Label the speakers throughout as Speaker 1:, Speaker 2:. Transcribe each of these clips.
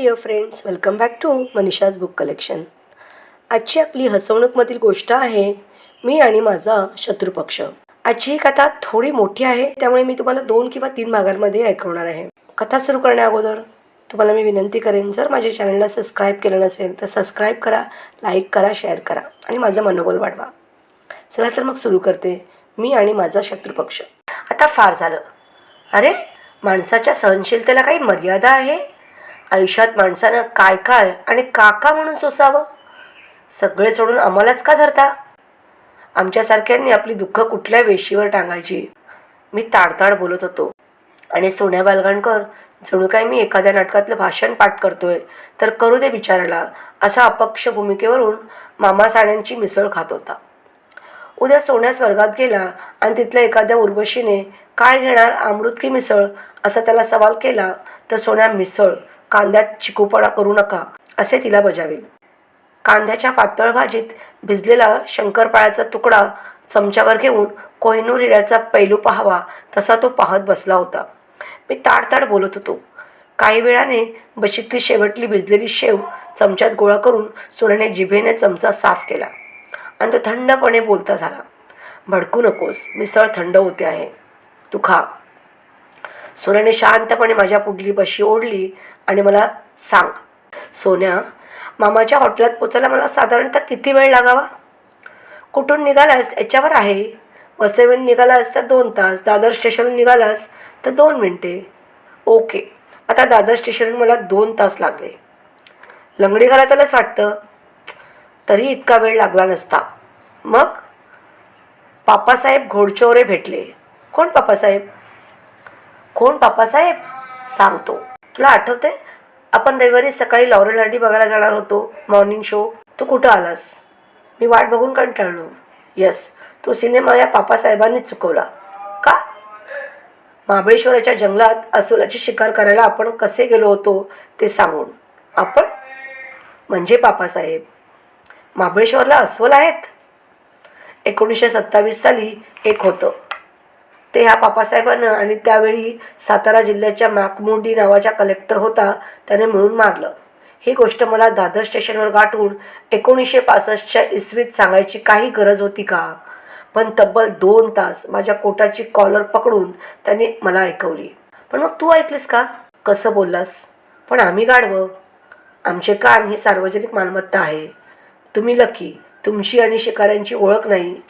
Speaker 1: Dear friends welcome back to Manisha's book collection आजची आपली हसवणूकमधील गोष्ट आहे मी आणि माझा शत्रुपक्ष. आजची ही कथा थोडी मोठी आहे त्यामुळे मी तुम्हाला दोन किंवा तीन भागांमध्ये ऐकवणार आहे. कथा सुरू करण्या अगोदर तुम्हाला मी विनंती करेन जर माझ्या चॅनलला सबस्क्राईब केलं नसेल तर सबस्क्राईब करा लाईक करा शेअर करा आणि माझं मनोबल वाढवा. चला तर मग सुरू करते मी आणि माझा शत्रुपक्ष. आता फार झालं. अरे माणसाच्या सहनशीलतेला काही मर्यादा आहे? आयुष्यात माणसानं काय काय आणि काका म्हणून सोसावं? सगळे सोडून आम्हालाच का धरता? आमच्यासारख्यांनी आपली दुःख कुठल्या वेशीवर टांगायची? मी ताडताड बोलत होतो. आणि सोन्या बालगणकर जणू काय मी एखाद्या नाटकातलं भाषण पाठ करतोय तर करू दे बिचाराला अशा अपक्ष भूमिकेवरून मामा साड्यांची मिसळ खात होता. उद्या सोन्या स्वर्गात गेला आणि तिथल्या एखाद्या उर्वशीने काय घेणार अमृत की मिसळ? असा त्याला सवाल केला तर सोन्या मिसळ. कांद्यात चिकूपणा करू नका असे तिला बजावेल कांद्याच्या पातळ भाजीत भिजलेला शंकरपाळ्याचा तुकडा चमच्यावर घेऊन कोहिनूर हिऱ्याचा पैलू पाहावा तसा तो पाहत बसला होता. मी ताडताड बोलत होतो. काही वेळाने बशीतली शेवटली भिजलेली शेव चमच्यात गोळा करून सुनेने जिभेने चमचा साफ केला. आणि तो थंडपणे बोलता झाला. भडकू नकोस मिसळ थंड होते आहे. तू खा. सोन्याने शांतपणे माझ्या पुढली बशी ओढली आणि मला सांग सोन्या मामाच्या हॉटेलात पोचायला मला साधारणतः किती वेळ लागावा? कुठून निघालास? याच्यावर आहे. वसईवरून निघालास तर दोन तास. दादर स्टेशनहून निघालास तर दोन मिनटे. ओके. आता दादर स्टेशनहून मला दोन तास लागले. लंगडी घालायलाच वाटतं? तरी इतका वेळ लागला नसता. मग? पापासाहेब घोडचोरे भेटले. कोण पापासाहेब? कोण पापासाहेब सांगतो? तुला आठवते आपण रविवारी सकाळी लॉरेल हार्डी बघायला जाणार होतो मॉर्निंग शो तू कुठं आलास? मी वाट बघून कंटाळलो यस तो सिनेमा या पापासाहेबांनीच चुकवला. का? महाबळेश्वराच्या जंगलात अस्वलाची शिकार करायला आपण कसे गेलो होतो ते सांगून. आपण? म्हणजे पापासाहेब महाबळेश्वरला अस्वल आहेत? एकोणीसशे सत्तावीस साली एक होतं. ते ह्या बापासाहेबांना आणि त्यावेळी सातारा जिल्ह्याच्या माकमुंडी नावाच्या कलेक्टर होता त्याने मिळून मारलं. ही गोष्ट मला दादर स्टेशनवर गाठून एकोणीसशे पासष्टच्या इसवीत सांगायची काही गरज होती का? पण तब्बल दोन तास माझ्या कोटाची कॉलर पकडून त्याने मला ऐकवली. पण मग तू ऐकलीस का? कसं बोललास? पण आम्ही गाढवं. आमचे कान ही सार्वजनिक मालमत्ता आहे. तुम्ही लकी तुमची आणि शिकाऱ्यांची ओळख नाही.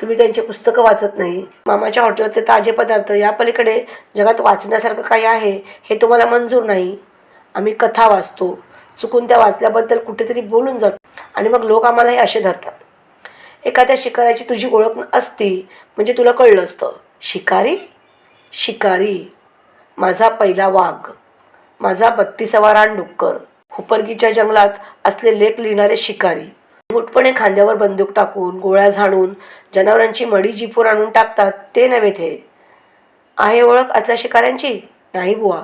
Speaker 1: तुम्ही त्यांची पुस्तकं वाचत नाही. मामाच्या हॉटेलात ते ताजे पदार्थ या पलीकडे जगात वाचण्यासारखं काही आहे हे तुम्हाला मंजूर नाही. आम्ही कथा वाचतो. चुकून त्या वाचल्याबद्दल कुठेतरी बोलून जातो आणि मग लोक आम्हाला हे असे धरतात. एखाद्या शिकाऱ्याची तुझी ओळख असती म्हणजे तुला कळलं असतं. शिकारी? शिकारी माझा पहिला वाघ. माझा बत्तीसावा रानडुक्कर. हुपरगीच्या जंगलात असले लेख लिहिणारे शिकारी. मुठपणे खांद्यावर बंदूक टाकून गोळ्या झाडून जनावरांची मडी जिपूर आणून टाकतात ते नव्हे ते. आहे ओळख असल्या शिकाऱ्यांची? नाही बुवा.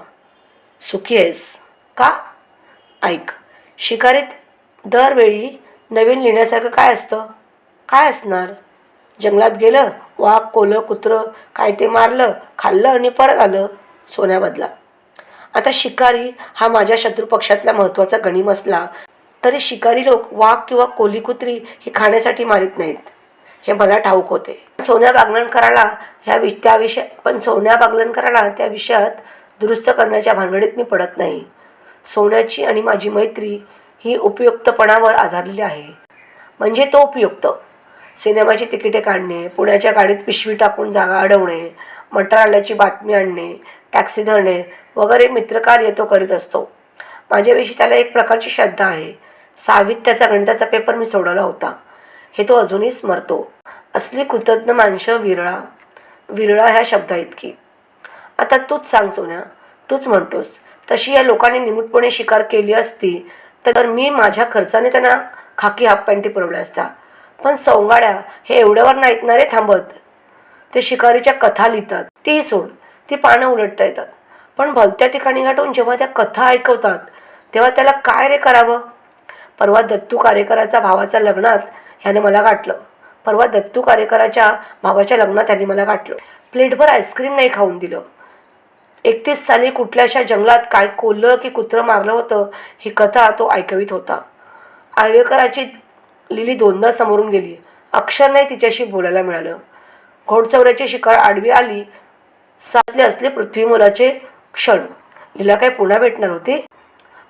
Speaker 1: सुखी आहेस. का? ऐक शिकारीत दरवेळी नवीन लिहिण्यासारखं काय असतं? काय असणार? जंगलात गेलं वाघ कोलं कुत्रं काय ते मारलं खाल्लं आणि परत आलं सोन्याबदला आता शिकारी हा माझ्या शत्रुपक्षातला महत्त्वाचा गणिम असला तरी शिकारी लोक वाघ किंवा कोली कुत्री ही खाण्यासाठी मारित नाहीत. हे मला ठाऊक होते. सोन्या बागलणकराला ह्या विष त्या विषय पण सोन्या बागलणकराला त्या विषयात दुरुस्त करण्याच्या भानगडीत मी पडत नाही. सोन्याची आणि माझी मैत्री ही उपयुक्तपणावर आधारलेली आहे. म्हणजे तो उपयुक्त. सिनेमाची तिकिटे काढणे पुण्याच्या गाडीत पिशवी टाकून जागा अडवणे मंत्रालयाची बातमी आणणे टॅक्सी धरणे वगैरे मित्रकार्य तो करीत असतो. माझ्याविषयी त्याला एक प्रकारची श्रद्धा आहे. सहावीत त्याचा गणिताचा पेपर मी सोडवला होता. हे तो अजूनही स्मरतो. असली कृतज्ञ माणसं विरळा. विरळा ह्या शब्दा इतकी आता तूच सांग सोन्या. तूच म्हणतोस. तशी या लोकांनी निमूटपणे शिकार केली असती तर मी माझ्या खर्चाने त्यांना खाकी हाफ पॅन्टी पुरवल्या असता पण सौंगाड्या हे एवढ्यावर नाहीत ना रे थांबत. ते शिकारीच्या कथा लिहितात. तीही सोड. ती पानं उलटता येतात. पण भलत्या ठिकाणी गाठून जेव्हा त्या कथा ऐकवतात तेव्हा त्याला काय रे करावं? परवा दत्तू कार्यकराचा भावाच्या लग्नात ह्याने मला गाठलं. परवा दत्तू कार्यकराच्या भावाच्या लग्नात ह्याने मला गाठलं. प्लेटभर आईस्क्रीम नाही खाऊन दिलं. एकतीस साली कुठल्याशा जंगलात काय कोल्लं की कुत्रं मारलं होतं ही कथा तो ऐकवीत होता. आळवेकराची लिली दोनदा समोरून गेली. अक्षर नाही तिच्याशी बोलायला मिळालं. घोडचौऱ्याची शिकार आडवी आली. साधले असले पृथ्वीमोलाचे क्षण. लिला काय पुन्हा भेटणार होती?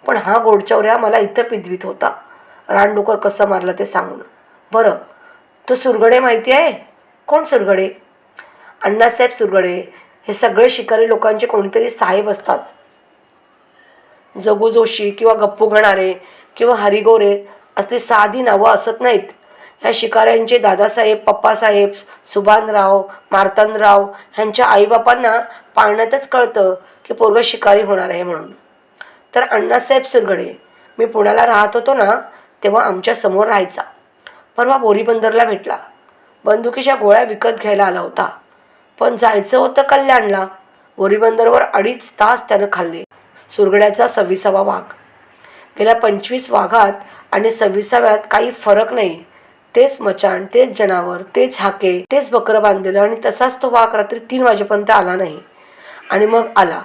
Speaker 1: पण हा गोडचौऱ्या मला इथं पिदवीत होता. रानडुकर कसं मारलं ते सांगून. बरं तू सुरगडे माहिती आहे? कोण सुरगडे? अण्णासाहेब सुरगडे. हे सगळे शिकारी लोकांचे कोणीतरी साहेब असतात. जगू जोशी किंवा गप्पू घणारे किंवा हरिगोरे असली साधी नावं असत नाहीत. ह्या शिकाऱ्यांचे दादासाहेब पप्पासाहेब सुभानराव मार्तनराव ह्यांच्या आईबापांना पाळण्यातच कळतं की पोरगं शिकारी होणार आहे म्हणून. तर अण्णासाहेब सुरगडे मी पुण्याला राहत होतो ना तेव्हा आमच्यासमोर राहायचा. परवा बोरीबंदरला भेटला. बंदुकीच्या गोळ्या विकत घ्यायला आला होता. पण जायचं होतं कल्याणला. बोरीबंदरवर अडीच तास त्यानं खाल्ले. सुरगड्याचा सव्वीसावा वाघ. गेल्या पंचवीस वाघात आणि सव्वीसाव्यात काही फरक नाही. तेच मचाण तेच जनावर तेच हाके तेच बकरं बांधलेलं आणि तसाच तो वाघ रात्री तीन वाजेपर्यंत आला नाही. आणि मग आला.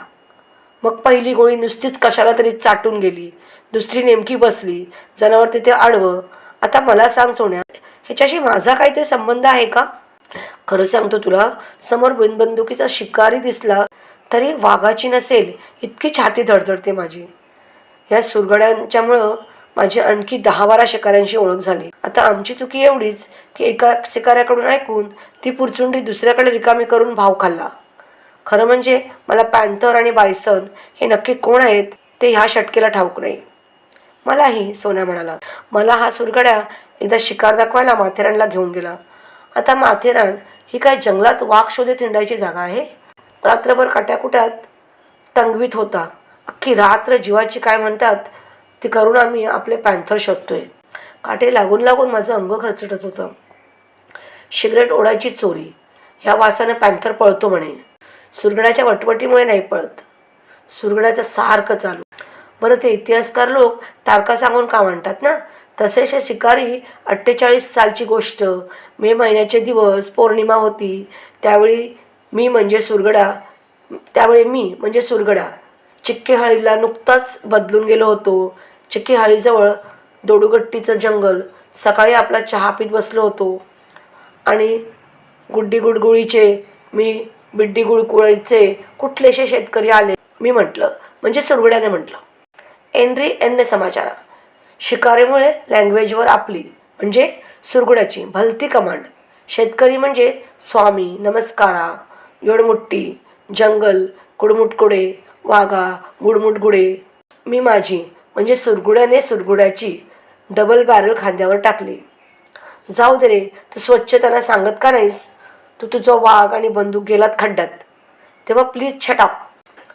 Speaker 1: मग पहिली गोळी नुसतीच कशाला तरी चाटून गेली. दुसरी नेमकी बसली. जनावर तिथे आडवं. आता मला सांग सोन्या ह्याच्याशी माझा काहीतरी संबंध आहे का? खरं सांगतो तुला समोर बिनबंदुकीचा शिकारी दिसला तरी वाघाची नसेल इतकी छाती धडधडते माझी. या सुरगड्यांच्यामुळं माझी आणखी दहा बारा शिकाऱ्यांशी ओळख झाली. आता आमची चुकी एवढीच की एका शिकाऱ्याकडून ऐकून ती पुरचुंडी दुसऱ्याकडे रिकामी करून भाव खाल्ला. खरं म्हणजे मला पॅन्थर आणि बायसन हे नक्की कोण आहेत ते ह्या षटकेला ठाऊक नाही. मलाही सोन्या म्हणाला मला हा सुरगड्या एकदा शिकार दाखवायला माथेरानला घेऊन गेला. आता माथेरान ही काय जंगलात वाघ शोधत हिंडायची जागा आहे? रात्रभर काट्याकुट्यात तंगवीत होता. अख्खी रात्र जीवाची काय म्हणतात ती करून आम्ही आपले पॅन्थर शोधतोय. काटे लागून लागून माझं अंग खरचटत होतं. सिगरेट ओढायची चोरी. ह्या वासानं पॅन्थर पळतो म्हणे. सुरगडाच्या वटवटीमुळे नाही पळत. सुरगडाचं सारखं चालू. बरं ते इतिहासकार लोक तारका सांगून का म्हणतात ना? तसेच हे शिकारी अठ्ठेचाळीस सालची गोष्ट. मे महिन्याचे दिवस पौर्णिमा होती. त्यावेळी मी म्हणजे सुरगडा. त्यावेळी मी म्हणजे सुरगडा. चिक्केहाळीला नुकताच बदलून गेलो होतो. चिक्केहाळीजवळ दोडुगट्टीचं जंगल. सकाळी आपला चहा पीत बसलो होतो. आणि गुड्डी गुडगुळीचे मी बिड्डी गुळकुळीचे कुठलेसे शेतकरी आले? मी म्हटलं म्हणजे सुरगड्याने म्हटलं. N-ary N समाचारा. शिकारीमुळे लँग्वेजवर आपली म्हणजे सुरगुड्याची भलती कमांड. शेतकरी म्हणजे स्वामी नमस्कारा योडमुट्टी जंगल कुडमुटकुडे वाघा गुडमुटगुडे. मी माझी म्हणजे सुरगुड्याने सुरगुड्याची डबल बॅरल खांद्यावर टाकली. जाऊ दे रे तू स्वच्छ त्यांना सांगत का नाहीस? तू तुझा वाघ आणि बंदूक गेलात खड्ड्यात. तेव्हा प्लीज शटअप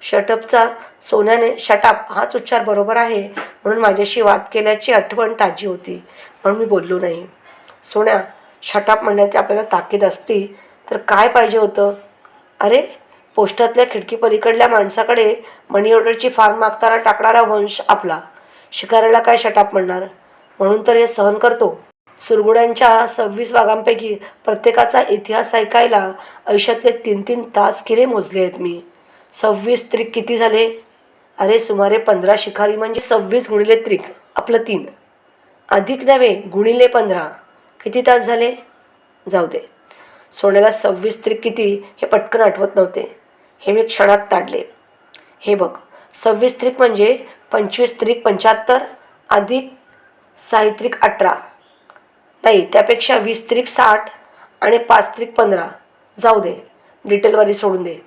Speaker 1: शटअपचा सोन्याने शटाप हाच उच्चार बरोबर आहे म्हणून माझ्याशी वाद केल्याची आठवण ताजी होती. म्हणून मी बोललो नाही. सोन्या शटाप म्हणण्याची आपल्याला ताकीद असती तर काय पाहिजे होतं? अरे पोस्टातल्या खिडकी पलीकडल्या माणसाकडे मनी ऑर्डरची फार्म मागताना टाकणारा वंश आपला. शिकाऱ्याला काय शटाप म्हणणार? म्हणून तर हे सहन करतो. सुरगुड्यांच्या सव्वीस भागांपैकी प्रत्येकाचा इतिहास ऐकायला आयुष्यातले तीन तीन तास किरे मोजले आहेत मी. सव्वीस त्रिक किती झाले? अरे सुमारे पंधरा शिखारी म्हणजे सव्वीस गुणिले त्रिक आपलं तीन. अधिक नव्हे गुणिले पंधरा. किती तास झाले? जाऊ दे. सोन्याला सव्वीस त्रिक किती हे पटकन आठवत नव्हते. हे मी क्षणात ताडले हे बघ सव्वीस त्रिक म्हणजे पंचवीस त्रिक पंच्याहत्तर अधिक साहित्रिक अठरा. नाही त्यापेक्षा वीस त्रिक साठ आणि पाच त्रिक पंधरा. जाऊ दे डिटेलवारी सोडून दे.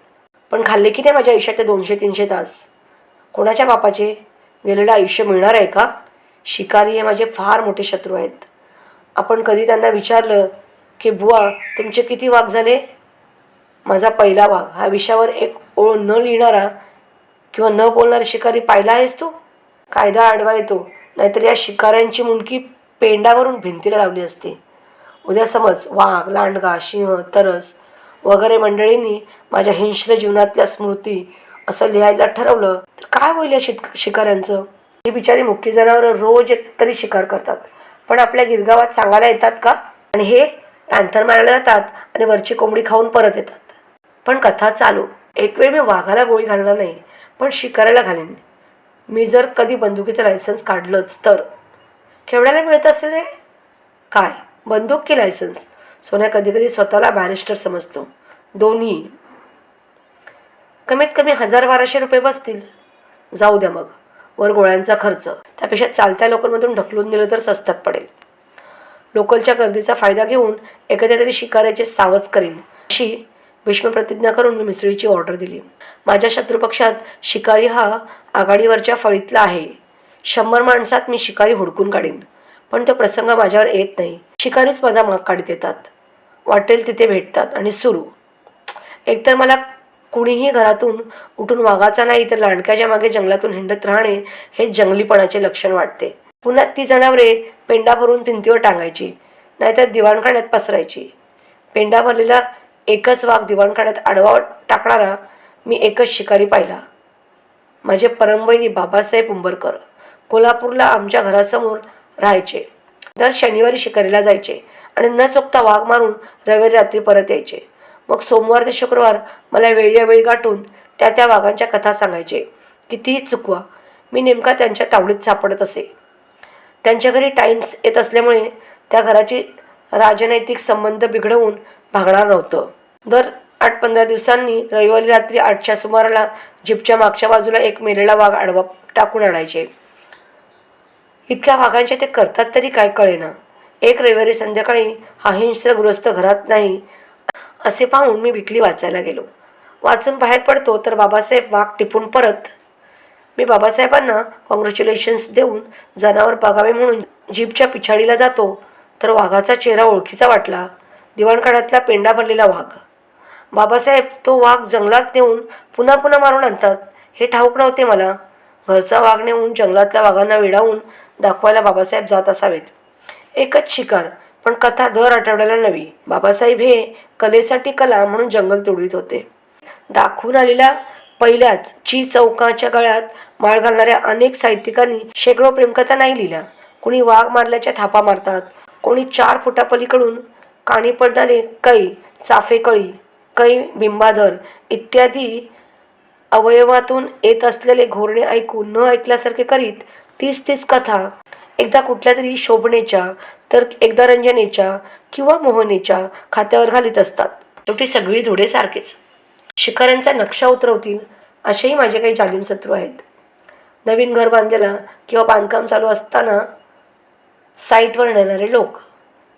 Speaker 1: पण खाल्ले की नाही माझ्या आयुष्यातले दोनशे तीनशे तास? कोणाच्या बापाचे? गेलेलं आयुष्य मिळणार आहे का? शिकारी हे माझे फार मोठे शत्रू आहेत. आपण कधी त्यांना विचारलं की बुवा तुमचे किती वाघ झाले? माझा पहिला वाघ. हा विषयावर एक ओळ न लिहिणारा किंवा न बोलणारा शिकारी पाहिला आहेस तू? कायदा आडवा येतो. नाहीतर या शिकाऱ्यांची मुंडकी पेंडावरून भिंतीला लावली असते. उद्या समज वाघ लांडगा सिंह तरस वगैरे मंडळींनी माझ्या हिंस्र जीवनातल्या स्मृती असं लिहायला ठरवलं तर काय होईल या शिक शिकाऱ्यांचं? ही बिचारी मुख्य जनावरं रोज एक तरी शिकार करतात. पण आपल्या गिरगावात सांगायला येतात का? आणि हे पॅन्थर मारायला जातात आणि वरची कोंबडी खाऊन परत येतात. पण कथा चालू. एक वेळ मी वाघाला गोळी घालणार नाही पण शिकारायला घालेन. मी जर कधी बंदुकीचं लायसन्स काढलंच तर. खेवड्याला मिळत असेल रे? काय? बंदूक की लायसन्स? सोन्या कधीकधी स्वतःला बॅरिस्टर समजतो. दोन्ही. कमीत कमी हजार बाराशे रुपये बसतील. जाऊ द्या मग. वर गोळ्यांचा खर्च. त्यापेक्षा चालत्या लोकलमधून ढकलून दिलं तर स्वस्तात पडेल. लोकलच्या गर्दीचा फायदा घेऊन एखाद्या तरी शिकाऱ्याचे सावच करीन. अशी भीष्म प्रतिज्ञा करून मी मिसळीची ऑर्डर दिली. माझ्या शत्रुपक्षात शिकारी हा आघाडीवरच्या फळीतला आहे. शंभर माणसात मी शिकारी हुडकून काढीन. पण तो प्रसंग माझ्यावर येत नाही. शिकारीच माझा माग काढत येतात. वाटेल तिथे भेटतात आणि सुरू. एकतर मला कुणीही घरातून उठून वाघाचा नाही तर लांडक्याच्या मागे जंगलातून हिंडत राहणे हे जंगलीपणाचे लक्षण वाटते. पुन्हा ती जनावरे पेंडा भरून भिंतीवर टांगायची नाहीतर दिवाणखाण्यात पसरायची. पेंडा भरलेला एकच वाघ दिवाणखाण्यात आडवा टाकणारा मी एकच शिकारी पाहिला. माझे परमवैरी बाबासाहेब उंबरकर. कोल्हापूरला आमच्या घरासमोर राहायचे. दर शनिवारी शिकारीला जायचे आणि न चुकता वाघ मारून रविवारी रात्री परत यायचे. मग सोमवार ते शुक्रवार मला वेळी गाठून त्या त्या वाघांच्या कथा सांगायचे. कितीही चुकवा मी नेमका त्यांच्या तावडीत सापडत असे. त्यांच्या घरी टाईम्स येत असल्यामुळे त्या घराची राजनैतिक संबंध बिघडवून भागणार नव्हतं. दर आठ पंधरा दिवसांनी रविवारी रात्री आठच्या सुमाराला जीपच्या मागच्या बाजूला एक मेलेला वाघ आडवा टाकून आणायचे. इतक्या वाघांचे ते करतात तरी काय कळेना. एक रविवारी संध्याकाळी हा हिंस्रग्रस्त घरात नाही असे पाहून मी विकली वाचायला गेलो. वाचून बाहेर पडतो तर बाबासाहेब वाघ टिपून परत मी बाबासाहेबांना कॉंग्रॅच्युलेशन्स देऊन जनावर बघावे म्हणून जीपच्या पिछाडीला जातो तर वाघाचा चेहरा ओळखीचा वाटला. दिवाणखाण्यातला पेंडा भरलेला वाघ. बाबासाहेब तो वाघ जंगलात नेऊन पुन्हा पुन्हा मारून आणतात. हे ठाऊक नव्हते मला. घरचा वाघ नेऊन जंगलातल्या वाघांना वेडावून दाखवायला बाबासाहेब जात असावेत. एकच शिकार पण कथा दर आठवड्याला नवी. बाबासाहेब हे कलेसाठी कला म्हणून जंगल तोडीत होते. दाखवून आलेल्या पहिल्याच ची चौकाच्या गळ्यात माळ घालणाऱ्या अनेक साहित्यिकांनी शेकडो प्रेमकथा नाही लिहिल्या. कोणी वाघ मारल्याच्या थापा मारतात कोणी चार फुटापलीकडून काणी पडणारे कै चाफेकळी कै बिंबाधर इत्यादी अवयवातून येत असलेले घोरणे ऐकून न ऐकल्यासारखे करीत तीच तीच कथा. एकदा कुठल्या तरी शोभनेच्या तर एकदा रंजनेच्या किंवा मोहनेच्या खात्यावर घालीत असतात. शेवटी सगळी धुडे सारखेच. शिकाऱ्यांचा नक्षा उतरवतील असेही माझे काही जालिम शत्रू आहेत. नवीन घर बांधलेला किंवा बांधकाम चालू असताना साईटवर नेणारे लोक.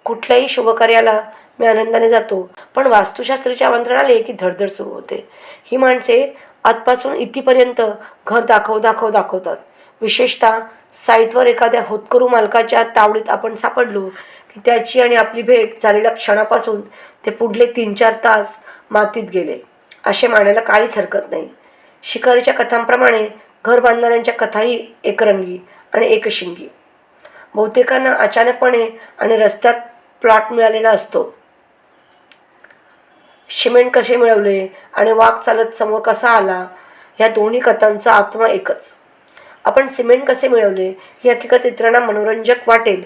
Speaker 1: कुठल्याही शुभकार्याला मी आनंदाने जातो पण वास्तुशास्त्राचे आमंत्रण आले की धडधड सुरू होते. ही माणसे आजपासून इथपर्यंत घर दाखव दाखव दाखवतात. विशेषतः साईटवर एखाद्या होतकरू मालकाच्या तावडीत आपण सापडलो की त्याची आणि आपली भेट झालेल्या क्षणापासून ते पुढले तीन चार तास मातीत गेले. असे मानायला काहीच हरकत नाही. शिकारीच्या कथांप्रमाणे घर बांधणाऱ्यांच्या कथाही एकरंगी आणि एकशिंगी. बहुतेकांना अचानकपणे आणि रस्त्यात प्लॉट मिळालेला असतो. सिमेंट कसे मिळवले आणि वाघ चालत समोर कसा आला ह्या दोन्ही कथांचा आत्मा एकच. आपण सिमेंट कसे मिळवले? ही हकीकत इतरांना मनोरंजक वाटेल.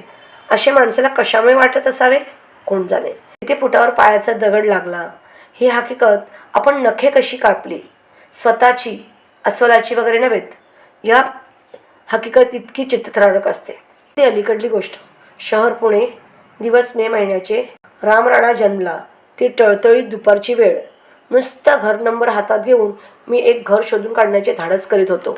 Speaker 1: असे माणसाला कशामुळे वाटत असावे? कोण जाणे? तिथे फुटावर पायाचा दगड लागला? ही हकीकत आपण नखे कशी कापली? स्वतःची अस्वलाची वगैरे नव्हेत या हकीकत इतकी चित्तथरारक असते. ती अलीकडली गोष्ट. शहर पुणे दिवस मे महिन्याचे. रामराणा जन्मला. ती टळतळीत दुपारची वेळ. नुसता घर नंबर हातात घेऊन मी एक घर शोधून काढण्याचे धाडस करीत होतो.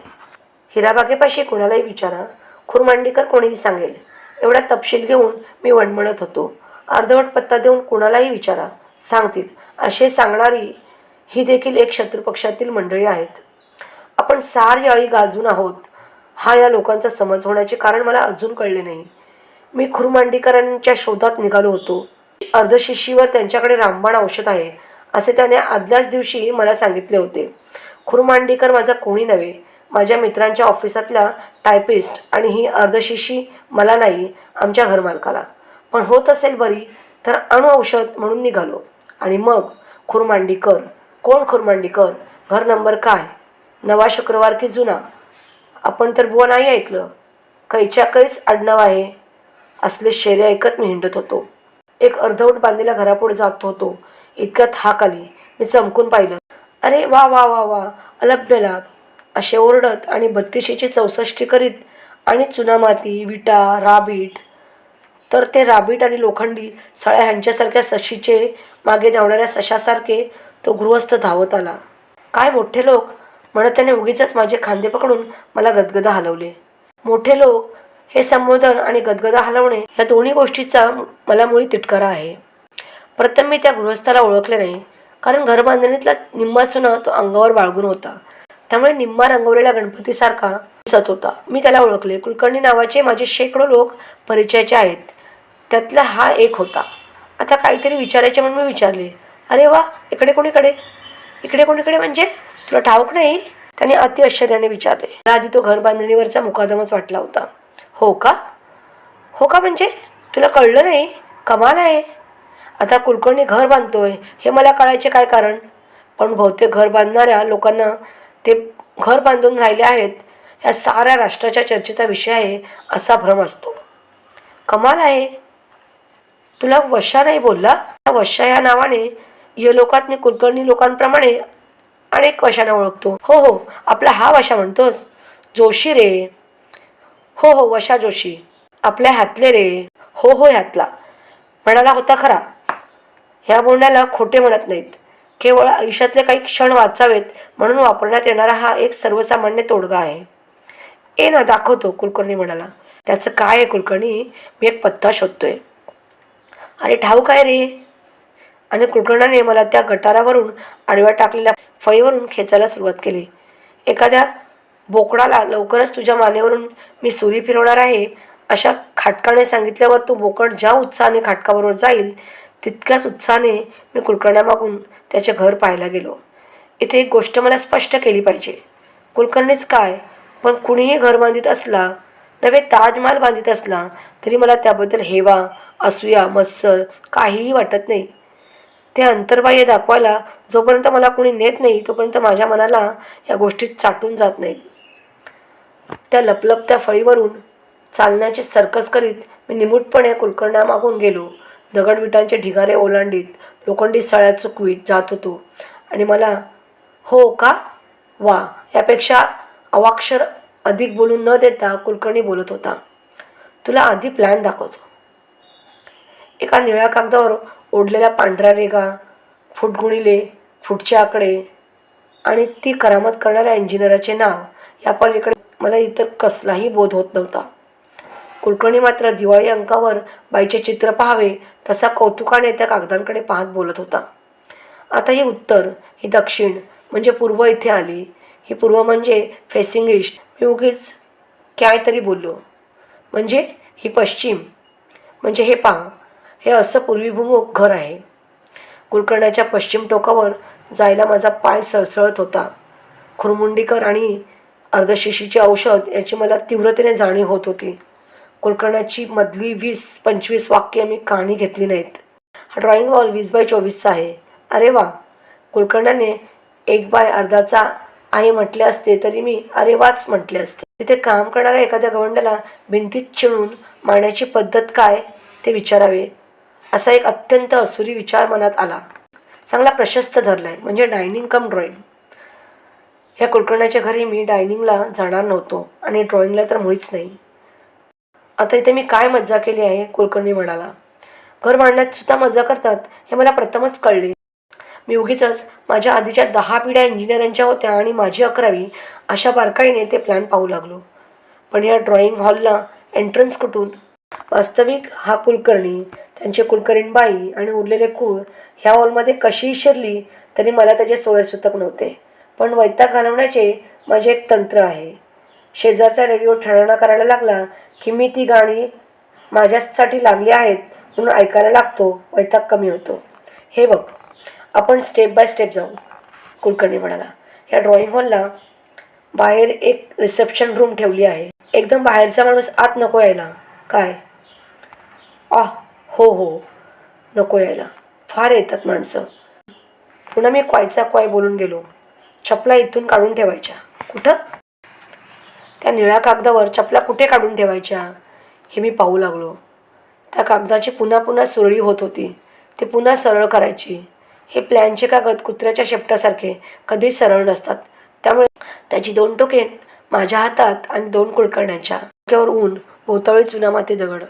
Speaker 1: हिराबागेपाशी कोणालाही विचारा. खुरमांडीकर कोणीही सांगेल. एवढा तपशील घेऊन मी वणमणत होतो. अर्धवट पत्ता देऊन कोणालाही विचारा. सांगतील. असे सांगणारी ही देखील एक शत्रुपक्षातील मंडळी आहेत. आपण सार याळी गाजून आहोत. हा या लोकांचा समज होण्याचे कारण मला अजून कळले नाही. मी खुरमांडीकरांच्या शोधात निघालो होतो. अर्धशिशीवर त्यांच्याकडे रामबाण औषध आहे असे त्याने आदल्याच दिवशी मला सांगितले होते. खुरमांडीकर माझा कोणी नव्हे. माझ्या मित्रांच्या ऑफिसातल्या टायपिस्ट आणि ही अर्धशिशी मला नाही आमच्या घरमालकाला. पण होत असेल बरी तर अणुऔषध म्हणून निघालो. आणि मग खुरमांडीकर कोण खुरमांडीकर? घर नंबर काय? नवा शुक्रवार की जुना? आपण तर बुवा नाही ऐकलं. कैच्या कैच आडनाव आहे. असले शेरे ऐकत मी हिंडत होतो. एक अर्धवट बांधलेल्या घरापुढे जात होतो. इतक्यात हाक आली. मी चमकून पाहिलं. अरे वा वा वा वा. अलभ्य लाभ असे ओरडत आणि बत्तीशीची चौसष्टी करीत आणि चुनामाती विटा राबीट तर ते राबीट आणि लोखंडी सळ्या ह्यांच्यासारख्या सशीचे मागे धावणाऱ्या सशासारखे तो गृहस्थ धावत आला. काय मोठे लोक म्हणत त्याने उगीच माझे खांदे पकडून मला गदगदा हलवले. मोठे लोक हे संबोधन आणि गदगदा हलवणे या दोन्ही गोष्टीचा मला मुळी तिटकारा आहे. प्रथम मी त्या गृहस्थाला ओळखले नाही कारण घरबांधणीतला निम्मा चुना तो अंगावर बाळगून होता. त्यामुळे निम्मा रंगवलेला गणपतीसारखा दिसत होता. मी त्याला ओळखले. कुलकर्णी नावाचे माझे शेकडो लोक परिचयाचे आहेत. त्यातला हा एक होता. आता काहीतरी विचारायचे म्हणून मी विचारले. अरे वा इकडे कोणीकडे? इकडे कोणीकडे म्हणजे? तुला ठाऊक नाही? त्याने अति आश्चर्याने विचारले. मला आधी तो घर बांधणीवरचा मुकादमच वाटला होता. हो का? हो का म्हणजे? तुला कळलं नाही? कमाल आहे. आता कुलकर्णी घर बांधतोय. हे मला कळायचे काय कारण? पण बहुतेक घर बांधणाऱ्या लोकांना ते घर बांधून राहिले आहेत. या साऱ्या राष्ट्राच्या चर्चेचा विषय आहे असा भ्रम असतो. कमाल आहे. तुला वशा नाही बोलला? वशा या नावाने या लोकात मी कुलकर्णी लोकांप्रमाणे अनेक वशांना ओळखतो. हो हो आपला हा वशा म्हणतोस. जोशी रे. हो हो वशा जोशी. आपल्या हातले रे. हो हो ह्यातला. म्हणाला होता खरा. ह्या बोलण्याला खोटे म्हणत नाहीत. केवळ आयुष्यातले काही क्षण वाचावेत म्हणून वापरण्यात येणारा हा एक सर्वसामान्य तोडगा आहे. ए ना दाखवतो कुलकर्णी म्हणाला. त्याचं काय आहे कुलकर्णी? मी एक पत्ता शोधतोय. अरे ठाऊक काय रे? आणि कुलकर्णाने मला त्या गटारावरून आडव्या टाकलेल्या फळीवरून खेचायला सुरुवात केली. एखाद्या बोकडाला लवकरच तुझ्या मानेवरून मी सुरी फिरवणार आहे अशा खाटकाने सांगितल्यावर तो बोकड ज्या उत्साहाने खाटकाबरोबर जाईल तितक्याच उत्साहाने मी कुलकर्ण्यामागून त्याचे घर पाहायला गेलो. इथे एक गोष्ट मला स्पष्ट केली पाहिजे. कुलकर्णीच काय? पण कुणीही घर बांधित असला नव्हे ताजमहाल बांधित असला तरी मला त्याबद्दल हेवा असूया मत्सर काहीही वाटत नाही. ते अंतर्बाह्य दाखवायला जोपर्यंत मला कोणी नेत नाही तोपर्यंत माझ्या मनाला या गोष्टीत चाटून जात नाही त्या लपलपत्या फळीवरून चालण्याची सर्कस करीत मी निमूटपणे कुलकर्ण्यामागून गेलो. दगडविटांचे ढिगारे ओलांडीत लोखंडी सळ्या चुकवीत जात होतो. आणि मला हो का? वा. यापेक्षा अवाक्षर अधिक बोलून न देता कुलकर्णी बोलत होता. तुला आधी प्लॅन दाखवतो. एका निळ्या कागदावर ओढलेल्या पांढऱ्या रेगा फुटगुणिले फुटचे आकडे आणि ती करामत करणाऱ्या इंजिनियराचे नाव या पलीकडे मला इतर कसलाही बोध होत नव्हता. कुलकर्णी मात्र दिवाळी अंकावर बाईचे चित्र पाहावे तसा कौतुकाने त्या कागदांकडे पाहत बोलत होता. आता ही उत्तर ही दक्षिण म्हणजे पूर्व इथे आली. ही पूर्व म्हणजे फेसिंग ईस्ट मी उगीच काय तरी बोललो. म्हणजे ही पश्चिम. म्हणजे हे पहा हे असं पूर्वीभूमुख घर आहे. कुलकर्ण्याच्या पश्चिम टोकावर जायला माझा पाय सळसळत होता. खुरमुंडीकर आणि अर्धशिशीचे औषध याची मला तीव्रतेने जाणीव होत होती. कुलकर्ण्याची मधली वीस पंचवीस वाक्य मी कहाणी घेतली नाहीत. हा ड्रॉइंग हॉल वीस बाय चोवीसचा आहे. अरे वा! कुलकर्ण्याने एक बाय अर्धाचा आहे म्हटले असते तरी मी अरे वाच म्हटले असते. तिथे काम करणाऱ्या एखाद्या गवंडाला भिंतीत चिणून मारण्याची पद्धत काय ते विचारावे असा एक अत्यंत असुरी विचार मनात आला. चांगला प्रशस्त धरलाय म्हणजे डायनिंग कम ड्रॉइंग. ह्या कुलकर्ण्याच्या घरी मी डायनिंगला जाणार नव्हतो आणि ड्रॉइंगला तर मुळीच नाही. आता इथे मी काय मज्जा केली आहे कुलकर्णी म्हणाला. घर बांधण्यात सुद्धा मजा करतात हे मला प्रथमच कळले. मी उगीचच माझ्या आधीच्या दहा पिढ्या इंजिनियरांच्या होत्या आणि माझी अकरावी अशा बारकाईने ते प्लॅन पाहू लागलो. पण या ड्रॉइंग हॉलला एंट्रन्स कुठून? वास्तविक हा कुलकर्णी त्यांचे कुलकर्णीबाई आणि उरलेले कुळ ह्या हॉलमध्ये कशीही शिरली तरी मला त्याचे सोयसूतक नव्हते. पण वैताग घालवण्याचे माझे एक तंत्र आहे. शेजारचा रेडिओ ठरवणा करायला लागला की मी ती गाणी माझ्यासाठी लागली आहेत म्हणून ऐकायला लागतो. वैताग कमी होतो. हे बघ आपण स्टेप बाय स्टेप जाऊ. कुलकर्णी म्हणाला ह्या ड्रॉईंग हॉलला बाहेर एक रिसेप्शन रूम ठेवली आहे. एकदम बाहेरचा माणूस आत नको यायला. काय? आ हो हो नको यायला. फार येतात माणसं. पुन्हा मी क्वायचा क्वाय बोलून गेलो. चपला इथून काढून ठेवायच्या. कुठं? त्या निळ्या कागदावर चपला कुठे काढून ठेवायच्या? हे मी पाहू लागलो. त्या कागदाची पुन्हा पुन्हा सुरळी होत होती. ती पुन्हा सरळ करायची. हे प्लॅनचे कागद कुत्र्याच्या शेपटासारखे कधीच सरळ नसतात. त्यामुळे त्याची दोन टोके माझ्या हातात आणि दोन कुळकर्ण्याच्या डोक्यावर ऊन भोवताळी चुनामाते दगड.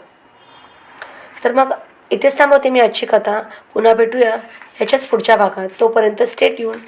Speaker 1: तर मग इथेच थांबवते मी आजची कथा. पुन्हा भेटूया ह्याच्याच पुढच्या भागात. तोपर्यंत स्टेट येऊन